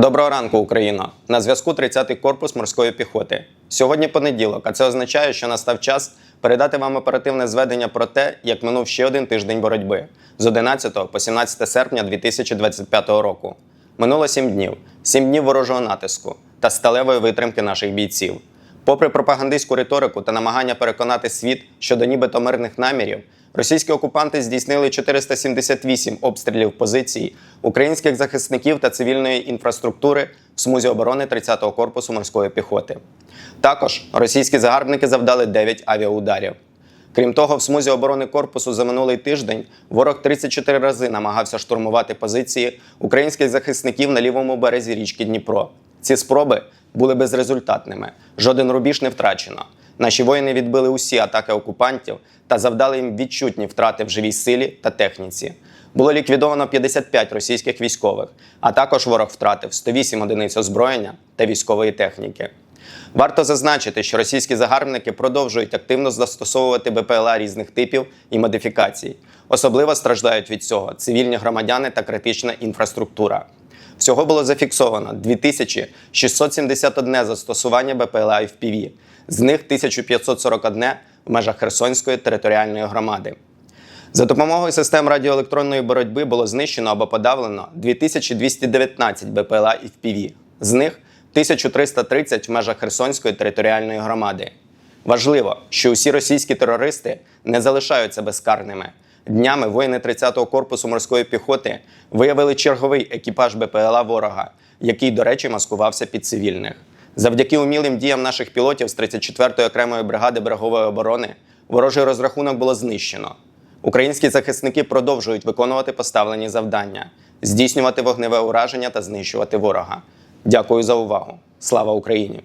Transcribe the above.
Доброго ранку, Україно! На зв'язку 30-й корпус морської піхоти. Сьогодні понеділок, а це означає, що настав час передати вам оперативне зведення про те, як минув ще один тиждень боротьби з 11 по 17 серпня 2025 року. Минуло 7 днів, 7 днів ворожого натиску та сталевої витримки наших бійців. Попри пропагандистську риторику та намагання переконати світ щодо нібито мирних намірів, російські окупанти здійснили 478 обстрілів позицій українських захисників та цивільної інфраструктури в смузі оборони 30-го корпусу морської піхоти. Також російські загарбники завдали 9 авіаударів. Крім того, в смузі оборони корпусу за минулий тиждень ворог 34 рази намагався штурмувати позиції українських захисників на лівому березі річки Дніпро. Ці спроби були безрезультатними. Жоден рубіж не втрачено. Наші воїни відбили усі атаки окупантів та завдали їм відчутні втрати в живій силі та техніці. Було ліквідовано 55 російських військових, а також ворог втратив 108 одиниць озброєння та військової техніки. Варто зазначити, що російські загарбники продовжують активно застосовувати БПЛА різних типів і модифікацій. Особливо страждають від цього цивільні громадяни та критична інфраструктура. Всього було зафіксовано 2671 застосування БПЛА FPV, з них 1541 в межах Херсонської територіальної громади. За допомогою систем радіоелектронної боротьби було знищено або подавлено 2219 БПЛА і FPV, з них 1330 в межах Херсонської територіальної громади. Важливо, що усі російські терористи не залишаються безкарними. Днями воїни 30-го корпусу морської піхоти виявили черговий екіпаж БПЛА ворога, який, до речі, маскувався під цивільних. Завдяки умілим діям наших пілотів з 34-ї окремої бригади берегової оборони ворожий розрахунок було знищено. Українські захисники продовжують виконувати поставлені завдання, здійснювати вогневе ураження та знищувати ворога. Дякую за увагу. Слава Україні!